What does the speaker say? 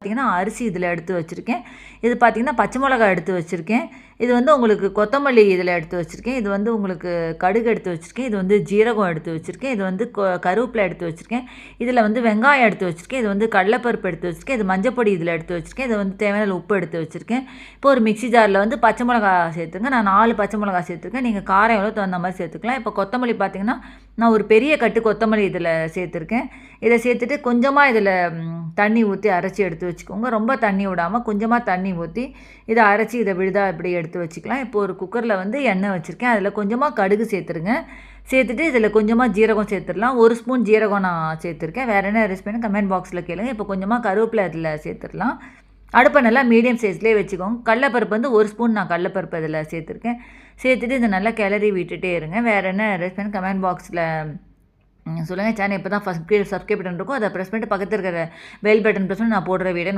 பார்த்திங்கன்னா அரிசி இதில் எடுத்து வச்சுருக்கேன் இது பார்த்திங்கன்னா பச்சை மிளகா எடுத்து வச்சுருக்கேன் இது வந்து உங்களுக்கு கொத்தமல்லி இதில் எடுத்து வச்சுருக்கேன் இது வந்து உங்களுக்கு கடுகு எடுத்து வச்சுருக்கேன் இது வந்து ஜீரகம் எடுத்து வச்சுருக்கேன் இது வந்து கருவேப்பிலை எடுத்து வச்சுருக்கேன் இதில் வந்து வெங்காயம் எடுத்து வச்சுருக்கேன் இது வந்து கடலைப்பருப்பு எடுத்து வச்சுருக்கேன் இது மஞ்சப்பொடி இதில் எடுத்து வச்சுருக்கேன் இது வந்து தேவையான உப்பு எடுத்து வச்சுருக்கேன் இப்போ ஒரு மிக்சி ஜாரில் வந்து பச்சை மிளகா சேர்த்துருங்க நான் நாலு பச்சை மிளகா சேர்த்துருக்கேன் நீங்கள் காரம் எவ்வளோ தகுந்த மாதிரி சேர்த்துக்கலாம் இப்போ கொத்தமல்லி பார்த்திங்கன்னா நான் ஒரு பெரிய கட்டு கொத்தமல்லி இதில் சேர்த்துருக்கேன் இதை சேர்த்துட்டு கொஞ்சமாக இதில் தண்ணி ஊற்றி அரைச்சி எடுத்து வச்சுக்கோங்க. ரொம்ப தண்ணி விடாமல் கொஞ்சமாக தண்ணி ஊற்றி இதை அரைச்சி இதை விழுதா இப்படி எடுத்து வச்சுக்கலாம். இப்போ ஒரு குக்கரில் வந்து எண்ணெய் வச்சுருக்கேன். அதில் கொஞ்சமாக கடுகு சேர்த்துருங்க. சேர்த்துட்டு இதில் கொஞ்சமாக ஜீரகம் சேர்த்துடலாம். ஒரு ஸ்பூன் ஜீரகம் நான் சேர்த்துருக்கேன். வேறு என்ன ரெசிபின்னு கமெண்ட் பாக்ஸில் கேளுங்க. இப்போ கொஞ்சமாக கருவேப்பிலை அதில் சேர்த்துடலாம். அடுப்பை நல்லா மீடியம் சைஸ்லேயே வச்சுக்கோங்க. கடலப்பருப்பு வந்து ஒரு ஸ்பூன் நான் கடலப்பருப்பு அதில் சேர்த்துருக்கேன். சேர்த்துட்டு இதை நல்லா கிளறி விட்டுட்டே இருங்க. வேறு என்ன ரெசிபின்னு கமெண்ட் பாக்ஸில் சொல்லுங்கள் சேனல் இப்போ தான் ஃபஸ்ட் சப்ஸ்கிரைப் பட்டன் இருக்கும். அதை ப்ரெஸ் பண்ணிட்டு பக்கத்தில் இருக்கிற பெல் பட்டன் ப்ரெஸ் பண்ணி நான் போடுற வீடியோ